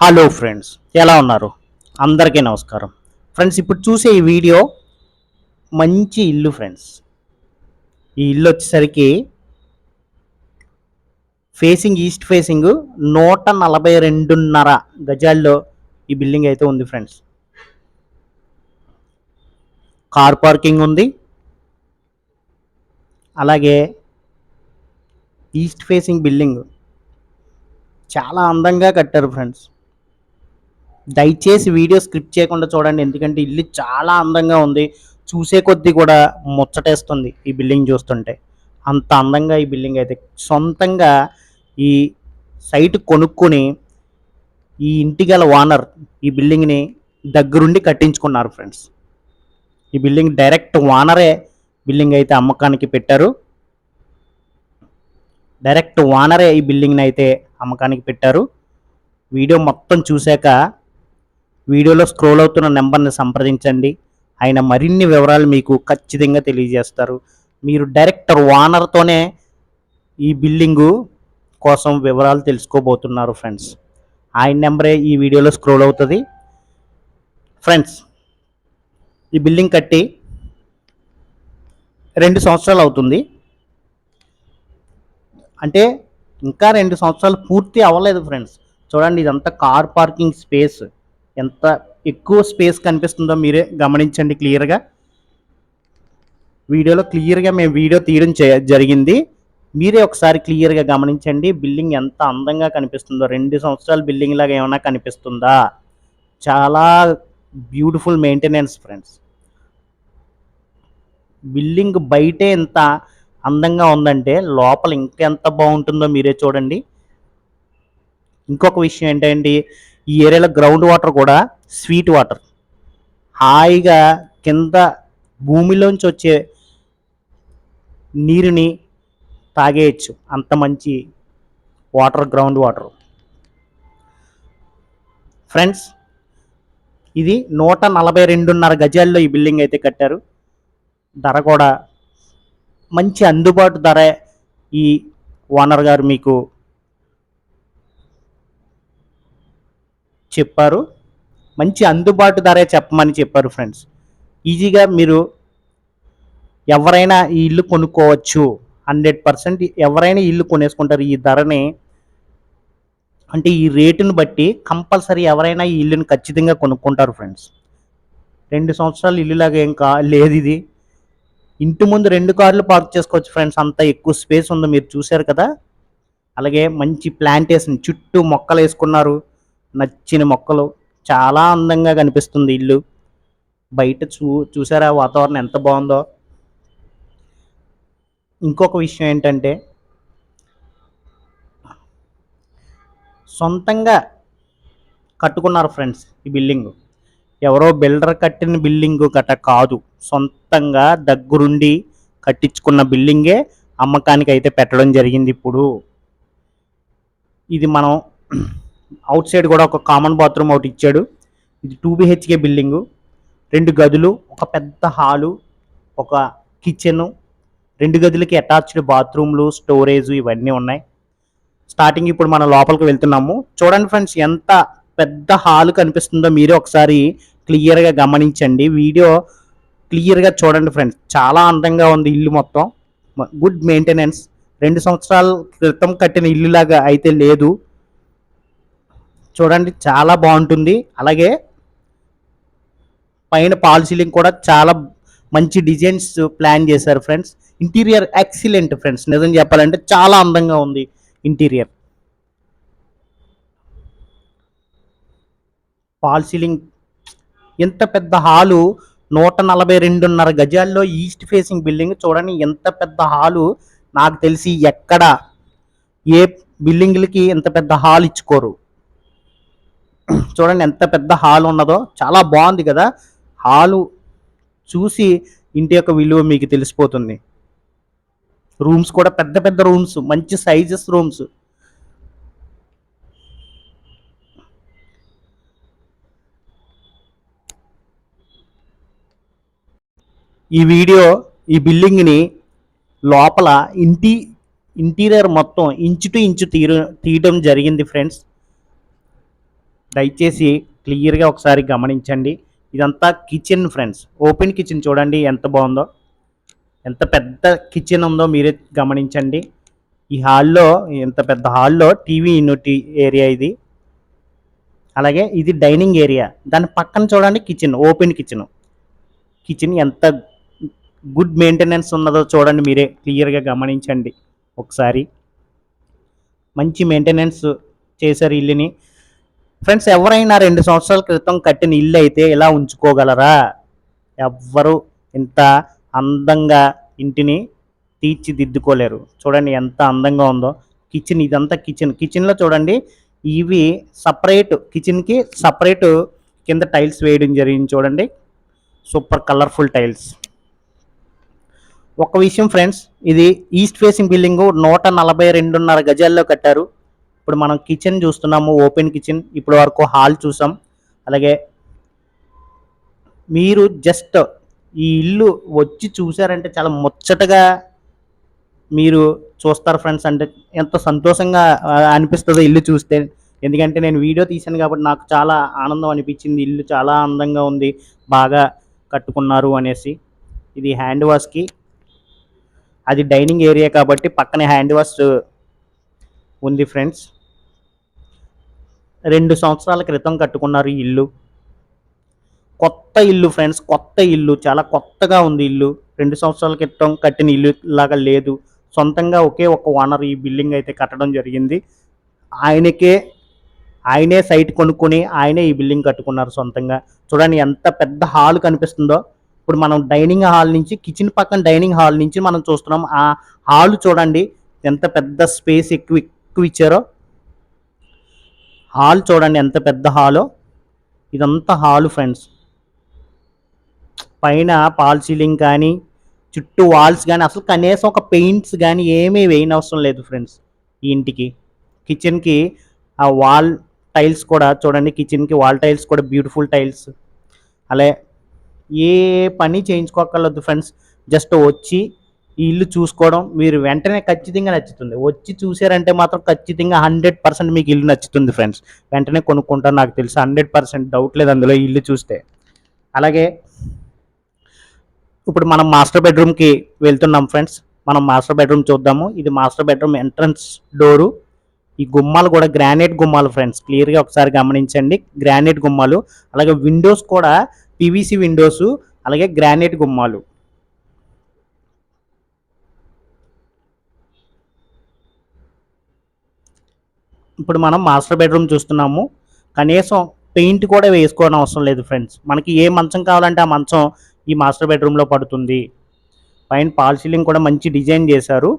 Hello friends ఎలా ఉన్నారు? అందరికీ నమస్కారం. ఫ్రెండ్స్ ఇప్పుడు చూసే ఈ వీడియో మంచి ఇల్లు ఫ్రెండ్స్. ఈ ఇల్లు వచ్చేసరికి ఫేసింగ్ ఈస్ట్ ఫేసింగ్ నూట నలభై రెండున్నర గజాల్లో ఈ బిల్డింగ్ అయితే ఉంది ఫ్రెండ్స్. కార్ పార్కింగ్ ఉంది. అలాగే ఈస్ట్ ఫేసింగ్ బిల్డింగ్ చాలా అందంగా కట్టారు ఫ్రెండ్స్. దయచేసి వీడియో స్క్రిప్ట్ చేయకుండా చూడండి. ఎందుకంటే ఇల్లు చాలా అందంగా ఉంది. చూసే కొద్దీ కూడా ముచ్చటేస్తుంది ఈ బిల్డింగ్ చూస్తుంటే. అంత అందంగా ఈ బిల్డింగ్ అయితే. సొంతంగా ఈ సైట్ కొనుక్కొని ఈ ఇంటి గల ఓనర్ ఈ బిల్డింగ్ని దగ్గరుండి కట్టించుకున్నారు ఫ్రెండ్స్ ఈ బిల్డింగ్ డైరెక్ట్ ఓనరే బిల్డింగ్ అయితే అమ్మకానికి పెట్టారు. డైరెక్ట్ ఓనరే ఈ బిల్డింగ్ని అయితే అమ్మకానికి పెట్టారు. వీడియో మొత్తం చూశాక వీడియోలో స్క్రోల్ అవుతున్న నెంబర్ని సంప్రదించండి. ఆయన మరిన్ని వివరాలు మీకు ఖచ్చితంగా తెలియజేస్తారు. మీరు డైరెక్టర్ ఓనర్తోనే ఈ బిల్డింగు కోసం వివరాలు తెలుసుకోబోతున్నారు ఫ్రెండ్స్. ఆయన నెంబరే ఈ వీడియోలో స్క్రోల్ అవుతుంది. ఫ్రెండ్స్ ఈ బిల్డింగ్ కట్టి రెండు సంవత్సరాలు అవుతుంది. అంటే ఇంకా రెండు సంవత్సరాలు పూర్తి అవ్వలేదు ఫ్రెండ్స్. చూడండి ఇదంతా కార్ పార్కింగ్ స్పేస్. ఎంత ఎక్కువ స్పేస్ కనిపిస్తుందో మీరే గమనించండి క్లియర్గా. వీడియోలో క్లియర్గా మేము వీడియో తీయడం జరిగింది. మీరే ఒకసారి క్లియర్గా గమనించండి. బిల్డింగ్ ఎంత అందంగా కనిపిస్తుందో. రెండు సంవత్సరాల బిల్డింగ్ లాగా ఏమైనా కనిపిస్తుందా? చాలా బ్యూటిఫుల్ మెయింటెనెన్స్ ఫ్రెండ్స్. బిల్డింగ్ బయటే ఎంత అందంగా ఉందంటే లోపల ఇంకెంత బాగుంటుందో మీరే చూడండి. ఇంకొక విషయం ఏంటంటే ఈ ఏరియాలో గ్రౌండ్ వాటర్ కూడా స్వీట్ వాటర్ హాయిగా కింద భూమిలోంచి వచ్చే నీరుని తాగేయచ్చు. అంత మంచి వాటర్ గ్రౌండ్ వాటర్ ఫ్రెండ్స్ ఇది నూట నలభై రెండున్నర గజాల్లో ఈ బిల్డింగ్ అయితే కట్టారు. ధర కూడా మంచి అందుబాటు ధర ఈ ఓనర్ గారు మీకు చెప్పారు. మంచి అందుబాటు ధరే చెప్పమని చెప్పారు ఫ్రెండ్స్. ఈజీగా మీరు ఎవరైనా ఈ ఇల్లు కొనుక్కోవచ్చు. హండ్రెడ్ పర్సెంట్ ఎవరైనా ఇల్లు కొనేసుకుంటారు ఈ ధరని. అంటే ఈ రేటును బట్టి కంపల్సరీ ఎవరైనా ఈ ఇల్లుని ఖచ్చితంగా కొనుక్కుంటారు ఫ్రెండ్స్. రెండు సంవత్సరాలు ఇల్లులాగా ఏం కా లేదు ఇది. ఇంటి ముందు రెండు కార్లు పార్క్ చేసుకోవచ్చు ఫ్రెండ్స్. అంత ఎక్కువ స్పేస్ ఉందో మీరు చూశారు కదా. అలాగే మంచి ప్లాంటేషన్ చుట్టూ మొక్కలు వేసుకున్నారు. నచ్చిన మొక్కలు. చాలా అందంగా కనిపిస్తుంది ఇల్లు. బయట చూ చూసారా వాతావరణం ఎంత బాగుందో. ఇంకొక విషయం ఏంటంటే సొంతంగా కట్టుకున్నారు ఫ్రెండ్స్ ఈ బిల్డింగ్. ఎవరో బిల్డర్ కట్టిన బిల్డింగ్ గట కాదు. సొంతంగా దగ్గరుండి కట్టించుకున్న బిల్డింగే అమ్మకానికి అయితే పెట్టడం జరిగింది ఇప్పుడు. ఇది మనం అవుట్ సైడ్ కూడా ఒక కామన్ బాత్రూమ్ ఒకటి ఇచ్చాడు. ఇది టూ బిహెచ్కే బిల్డింగు. రెండు గదులు ఒక పెద్ద హాలు ఒక కిచెను రెండు గదులకి అటాచ్డ్ బాత్రూమ్లు స్టోరేజ్ ఇవన్నీ ఉన్నాయి. స్టార్టింగ్ ఇప్పుడు మనం లోపలికి వెళ్తున్నాము. చూడండి ఫ్రెండ్స్ ఎంత పెద్ద హాల్ కనిపిస్తుందో మీరే ఒకసారి క్లియర్గా గమనించండి. వీడియో క్లియర్గా చూడండి ఫ్రెండ్స్. చాలా అందంగా ఉంది ఇల్లు మొత్తం. Good maintenance. రెండు సంవత్సరాల క్రితం కట్టిన ఇల్లులాగా అయితే లేదు. చూడండి చాలా బాగుంటుంది. అలాగే పైన పాల్ సీలింగ్ కూడా చాలా మంచి డిజైన్స్ ప్లాన్ చేశారు ఫ్రెండ్స్. Interior excellent friends. నిజం చెప్పాలంటే చాలా అందంగా ఉంది ఇంటీరియర్. పాల్ సీలింగ్ ఎంత పెద్ద హాలు? నూట నలభై రెండున్నర గజాల్లో ఈస్ట్ ఫేసింగ్ బిల్డింగ్. చూడండి ఎంత పెద్ద హాలు? నాకు తెలిసి ఎక్కడ ఏ బిల్డింగ్లకి ఇంత పెద్ద హాల్ ఇచ్చుకోరు. చూడండి ఎంత పెద్ద హాల్ ఉన్నదో. చాలా బాగుంది కదా. హాలు చూసి ఇంటి యొక్క విలువ మీకు తెలిసిపోతుంది. రూమ్స్ కూడా పెద్ద పెద్ద రూమ్స్ మంచి సైజెస్ రూమ్స్. ఈ వీడియో ఈ బిల్డింగ్ని లోపల ఇంటి ఇంటీరియర్ మొత్తం ఇంచు టు ఇంచు తీర తీయడం జరిగింది ఫ్రెండ్స్. దయచేసి క్లియర్గా ఒకసారి గమనించండి. ఇదంతా కిచెన్ ఫ్రెండ్స్. ఓపెన్ కిచెన్ చూడండి ఎంత బాగుందో. ఎంత పెద్ద కిచెన్ ఉందో మీరే గమనించండి. ఈ హాల్లో ఎంత పెద్ద హాల్లో టీవీ యూనిట్ ఏరియా ఇది. అలాగే ఇది డైనింగ్ ఏరియా. దాని పక్కన చూడండి కిచెన్ ఓపెన్ కిచెన్. కిచెన్ ఎంత గుడ్ మెయింటెనెన్స్ ఉన్నదో చూడండి మీరే క్లియర్గా గమనించండి. ఒకసారి మంచి మెయింటెనెన్స్ చేశారు ఇల్లుని. ఫ్రెండ్స్ ఎవరైనా రెండు సంవత్సరాల క్రితం కట్టిన ఇల్లు అయితే ఇలా ఉంచుకోగలరా? ఎవ్వరు ఇంత అందంగా ఇంటిని తీర్చిదిద్దుకోలేరు. చూడండి ఎంత అందంగా ఉందో. కిచెన్ ఇదంతా కిచెన్. కిచెన్లో చూడండి ఇవి సపరేట్ కిచెన్కి సపరేట్ కింద టైల్స్ వేయడం జరిగింది చూడండి. Super colourful tiles. ఒక విషయం ఫ్రెండ్స్ ఇది ఈస్ట్ ఫేసింగ్ బిల్డింగ్ నూట నలభై రెండున్నర గజాల్లో కట్టారు. ఇప్పుడు మనం కిచెన్ చూస్తున్నాము ఓపెన్ కిచెన్ ఇప్పటి వరకు హాల్ చూసాం. అలాగే మీరు జస్ట్ ఈ ఇల్లు వచ్చి చూసారంటే చాలా ముచ్చటగా మీరు చూస్తారు ఫ్రెండ్స్ అంటే ఎంత సంతోషంగా అనిపిస్తుందో ఇల్లు చూస్తే. ఎందుకంటే నేను వీడియో తీశాను కాబట్టి నాకు చాలా ఆనందం అనిపించింది. ఇల్లు చాలా అందంగా ఉంది. బాగా కట్టుకున్నారు అనేసి. ఇది హ్యాండ్ వాష్కి అది డైనింగ్ ఏరియా కాబట్టి పక్కనే హ్యాండ్ వాష్ ఉంది ఫ్రెండ్స్ రెండు సంవత్సరాల క్రితం కట్టుకున్నారు ఈ ఇల్లు. కొత్త ఇల్లు ఫ్రెండ్స్ కొత్త ఇల్లు చాలా కొత్తగా ఉంది ఇల్లు. రెండు సంవత్సరాల క్రితం కట్టిన ఇల్లు లాగా లేదు. సొంతంగా ఒకే ఒక ఓనర్ ఈ బిల్డింగ్ అయితే కట్టడం జరిగింది. ఆయనకే ఆయనే సైట్ కొనుక్కొని ఆయనే ఈ బిల్డింగ్ కట్టుకున్నారు సొంతంగా. చూడండి ఎంత పెద్ద హాల్ కనిపిస్తుందో. ఇప్పుడు మనం డైనింగ్ హాల్ నుంచి కిచెన్ పక్కన డైనింగ్ హాల్ నుంచి మనం చూస్తున్నాం. ఆ హాల్ చూడండి ఎంత పెద్ద స్పేస్ ఎక్కువ ఎక్కువ ఇచ్చారో. హాల్ చూడండి ఎంత పెద్ద హాలో? ఇదంతా హాల్ ఫ్రెండ్స్. పైన పాల్ సీలింగ్ కానీ చుట్టూ వాల్స్ కానీ అసలు కనీసం ఒక పెయింట్స్ కానీ ఏమీ వేయని అవసరం లేదు ఫ్రెండ్స్ ఈ ఇంటికి. కిచెన్కి ఆ వాల్ టైల్స్ కూడా చూడండి కిచెన్కి వాల్ టైల్స్ కూడా బ్యూటిఫుల్ టైల్స్. అలాగే ఏ పని చేయించుకోకర్లేదు ఫ్రెండ్స్. జస్ట్ వచ్చి ఈ ఇల్లు చూసుకోవడం మీరు వెంటనే ఖచ్చితంగా నచ్చుతుంది. వచ్చి చూసారంటే మాత్రం ఖచ్చితంగా హండ్రెడ్ పర్సెంట్ మీకు ఇల్లు నచ్చుతుంది ఫ్రెండ్స్ వెంటనే కొనుక్కుంటారు నాకు తెలుసు. హండ్రెడ్ పర్సెంట్ డౌట్ లేదు అందులో ఇల్లు చూస్తే. అలాగే ఇప్పుడు మనం మాస్టర్ బెడ్రూమ్కి వెళ్తున్నాం ఫ్రెండ్స్ మనం మాస్టర్ బెడ్రూమ్ చూద్దాము. ఇది మాస్టర్ బెడ్రూమ్ ఎంట్రన్స్ డోరు ఈ గుమ్మాలు కూడా గ్రానైట్ గుమ్మాలు ఫ్రెండ్స్ క్లియర్గా ఒకసారి గమనించండి. గ్రానైట్ గుమ్మాలు. అలాగే విండోస్ కూడా పివిసి విండోస్ అలాగే గ్రానైట్ గుమ్మాలు. ఇప్పుడు మనం మాస్టర్ బెడ్రూమ్ చూస్తున్నాము. కనీసం పెయింట్ కూడా వేసుకోవడం అవసరం లేదు ఫ్రెండ్స్ మనకి ఏ మంచం కావాలంటే ఆ మంచం ఈ మాస్టర్ బెడ్రూమ్లో పడుతుంది. పైన పాల్ సీలింగ్ కూడా మంచి డిజైన్ చేశారు.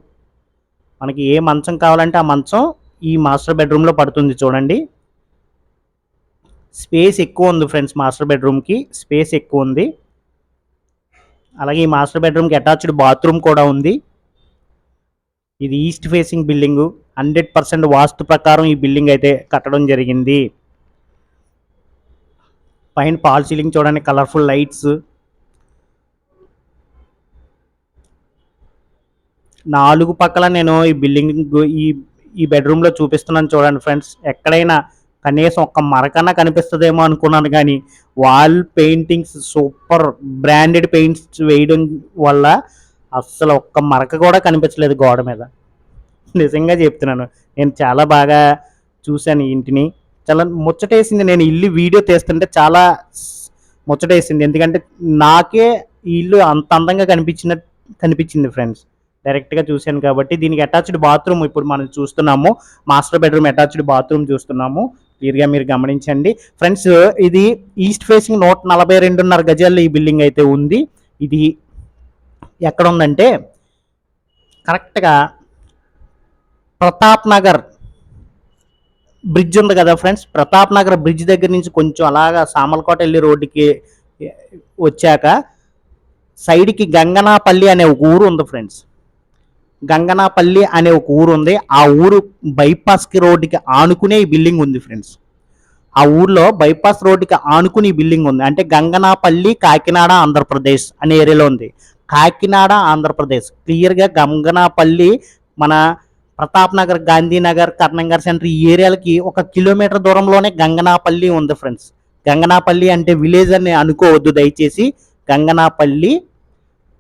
మనకి ఏ మంచం కావాలంటే ఆ మంచం ఈ మాస్టర్ బెడ్రూమ్లో పడుతుంది చూడండి. స్పేస్ ఎక్కువ ఉంది ఫ్రెండ్స్ మాస్టర్ బెడ్రూమ్కి స్పేస్ ఎక్కువ ఉంది. అలాగే ఈ మాస్టర్ బెడ్రూమ్కి అటాచ్డ్ బాత్రూమ్ కూడా ఉంది. ఇది east facing building. Hundred percent vastu ప్రకారం ఈ బిల్డింగ్ అయితే కట్టడం జరిగింది. పైన పాల్ సీలింగ్ చూడండి కలర్ఫుల్ లైట్స్. నాలుగు పక్కల నేను ఈ బిల్డింగ్ ఈ ఈ బెడ్రూమ్లో చూపిస్తున్నాను చూడండి ఫ్రెండ్స్. ఎక్కడైనా కనీసం ఒక్క మరకన్నా కనిపిస్తుందేమో అనుకున్నాను కానీ wall paintings super branded paints వేయడం వల్ల అస్సలు ఒక్క మరక కూడా కనిపించలేదు గోడ మీద. నిజంగా చెప్తున్నాను. నేను చాలా బాగా చూశాను ఈ ఇంటిని. చాలా ముచ్చటేసింది నేను ఇల్లు వీడియో తీస్తుంటే చాలా ముచ్చటేసింది. ఎందుకంటే నాకే ఈ ఇల్లు అంత అందంగా కనిపించిన కనిపించింది ఫ్రెండ్స్. డైరెక్ట్గా చూశాను కాబట్టి దీనికి అటాచ్డ్ బాత్రూమ్ ఇప్పుడు మనం చూస్తున్నాము. మాస్టర్ బెడ్రూమ్ అటాచ్డ్ బాత్రూమ్ చూస్తున్నాము. క్లియర్గా మీరు గమనించండి. ఫ్రెండ్స్ ఇది ఈస్ట్ ఫేసింగ్ నూట నలభై రెండున్నర గజాల్లో ఈ బిల్డింగ్ అయితే ఉంది. ఇది ఎక్కడ ఉందంటే కరెక్ట్గా ప్రతాప్ నగర్ బ్రిడ్జ్ ఉంది కదా ఫ్రెండ్స్. ప్రతాప్ నగర్ బ్రిడ్జ్ దగ్గర నుంచి కొంచెం అలాగా సామలకోట వెళ్ళి రోడ్డుకి వచ్చాక సైడ్కి గంగనాపల్లి అనే ఒక ఊరు ఉంది ఫ్రెండ్స్. గంగనాపల్లి అనే ఒక ఊరు ఉంది. ఆ ఊరు బైపాస్కి రోడ్డుకి ఆనుకునే ఈ బిల్డింగ్ ఉంది ఫ్రెండ్స్. ఆ ఊర్లో బైపాస్ రోడ్డుకి ఆనుకుని బిల్డింగ్ ఉంది. అంటే గంగనాపల్లి కాకినాడ ఆంధ్రప్రదేశ్ అనే ఏరియాలో ఉంది. కాకినాడ ఆంధ్రప్రదేశ్. క్లియర్గా గంగనాపల్లి మన ప్రతాప్ నగర్ గాంధీనగర్ కర్ణంగర్ సెంటర్ ఈ ఏరియాలకి ఒక కిలోమీటర్ దూరంలోనే గంగనాపల్లి ఉంది ఫ్రెండ్స్. గంగనాపల్లి అంటే విలేజ్ అని అనుకోవద్దు దయచేసి. గంగనాపల్లి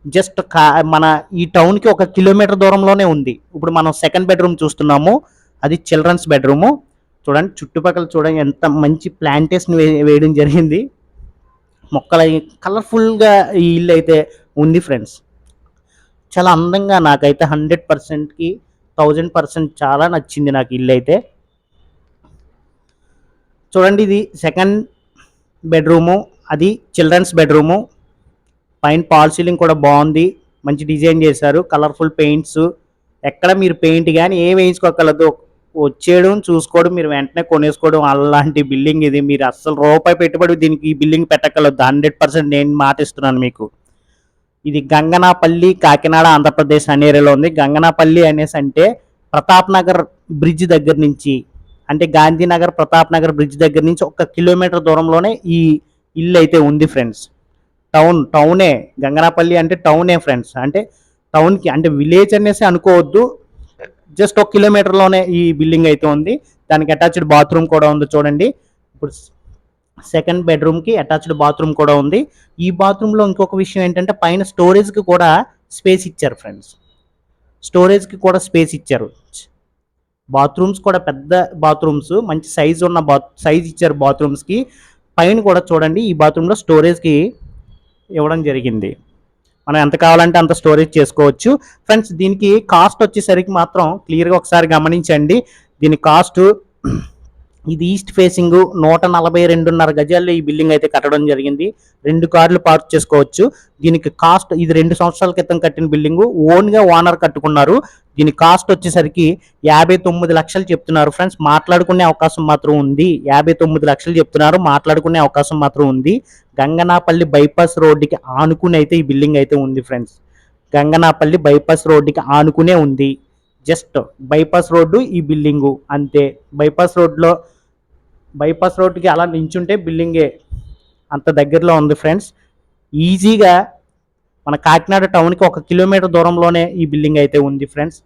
జస్ట్ కా మన ఈ టౌన్కి ఒక కిలోమీటర్ దూరంలోనే ఉంది. ఇప్పుడు మనం సెకండ్ బెడ్రూమ్ చూస్తున్నాము. అది చిల్డ్రన్స్ బెడ్రూము. చూడండి చుట్టుపక్కల చూడండి ఎంత మంచి ప్లాంటేషన్ వేయడం జరిగింది. మొక్కల కలర్ఫుల్గా ఈ ఇల్లు అయితే ఉంది ఫ్రెండ్స్ చాలా అందంగా నాకైతే హండ్రెడ్ పర్సెంట్కి థౌజండ్ పర్సెంట్ చాలా నచ్చింది నాకు ఇల్లు అయితే. చూడండి ఇది సెకండ్ బెడ్రూము అది చిల్డ్రన్స్ బెడ్రూము పైన పాల్ సీలింగ్ కూడా బాగుంది మంచి డిజైన్ చేశారు కలర్ఫుల్ పెయింట్స్ ఎక్కడ మీరు పెయింట్ కానీ ఏం వేయించుకోగలదు వచ్చేయడం చూసుకోవడం మీరు వెంటనే కొనేసుకోవడం అలాంటి బిల్డింగ్ ఇది. మీరు అస్సలు రూపాయి పెట్టుబడి దీనికి ఈ బిల్డింగ్ పెట్టగలదు హండ్రెడ్ పర్సెంట్ నేను మాటిస్తున్నాను మీకు. ఇది గంగనాపల్లి కాకినాడ ఆంధ్రప్రదేశ్ అనే ఏరియాలో ఉంది. గంగనాపల్లి అనేసి అంటే ప్రతాప్ నగర్ బ్రిడ్జ్ దగ్గర నుంచి అంటే గాంధీనగర్ ప్రతాప్ నగర్ బ్రిడ్జ్ దగ్గర నుంచి ఒక కిలోమీటర్ దూరంలోనే ఈ ఇల్లు అయితే ఉంది ఫ్రెండ్స్. టౌన్ టౌనే. గంగనాపల్లి అంటే టౌనే ఫ్రెండ్స్. అంటే టౌన్కి అంటే విలేజ్ అనేసి అనుకోవద్దు. జస్ట్ ఒక కిలోమీటర్లోనే ఈ బిల్డింగ్ అయితే ఉంది. దానికి అటాచ్డ్ బాత్రూమ్ కూడా ఉంది చూడండి. ఇప్పుడు సెకండ్ బెడ్రూమ్కి అటాచ్డ్ బాత్రూమ్ కూడా ఉంది. ఈ బాత్రూంలో ఇంకొక విషయం ఏంటంటే పైన స్టోరేజ్కి కూడా స్పేస్ ఇచ్చారు ఫ్రెండ్స్. స్టోరేజ్కి కూడా స్పేస్ ఇచ్చారు. బాత్రూమ్స్ కూడా పెద్ద బాత్రూమ్స్ మంచి సైజు ఉన్న బాత్ సైజ్ ఇచ్చారు బాత్రూమ్స్కి. పైన కూడా చూడండి ఈ బాత్రూంలో స్టోరేజ్కి ఇవ్వడం జరిగింది. మనం ఎంత కావాలంటే అంత స్టోరేజ్ చేసుకోవచ్చు. ఫ్రెండ్స్ దీనికి కాస్ట్ వచ్చేసరికి మాత్రం క్లియర్గా ఒకసారి గమనించండి. దీని కాస్ట్ ఇది ఈస్ట్ ఫేసింగ్ నూట నలభై రెండున్నర గజాల్లో ఈ బిల్డింగ్ అయితే కట్టడం జరిగింది. రెండు కార్లు పార్క్ చేసుకోవచ్చు. దీనికి కాస్ట్ ఇది రెండు సంవత్సరాల క్రితం కట్టిన బిల్డింగ్. ఓన్గా ఓనర్ కట్టుకున్నారు. దీని కాస్ట్ వచ్చేసరికి యాభై తొమ్మిది లక్షలు చెప్తున్నారు. ఫ్రెండ్స్ మాట్లాడుకునే అవకాశం మాత్రం ఉంది. యాభై తొమ్మిది లక్షలు చెప్తున్నారు. మాట్లాడుకునే అవకాశం మాత్రం ఉంది. గంగనాపల్లి బైపాస్ రోడ్డుకి ఆనుకుని అయితే ఈ బిల్డింగ్ అయితే ఉంది ఫ్రెండ్స్. గంగనాపల్లి బైపాస్ రోడ్డుకి ఆనుకునే ఉంది. జస్ట్ బైపాస్ రోడ్డు ఈ బిల్డింగు. అంతే. బైపాస్ రోడ్లో బైపాస్ రోడ్కి అలా నించుంటే బిల్డింగే అంత దగ్గరలో ఉంది ఫ్రెండ్స్. ఈజీగా మన కాకినాడ టౌన్కి ఒక కిలోమీటర్ దూరంలోనే ఈ బిల్డింగ్ అయితే ఉంది ఫ్రెండ్స్.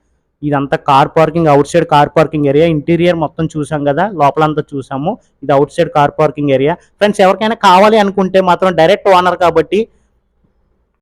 ఇదంతా car parking outside car parking area. Interior మొత్తం చూసాం కదా లోపలంతా చూసాము. ఇది outside car parking area. Friends ఎవరికైనా కావాలి అనుకుంటే మాత్రం డైరెక్ట్ ఓనర్ కాబట్టి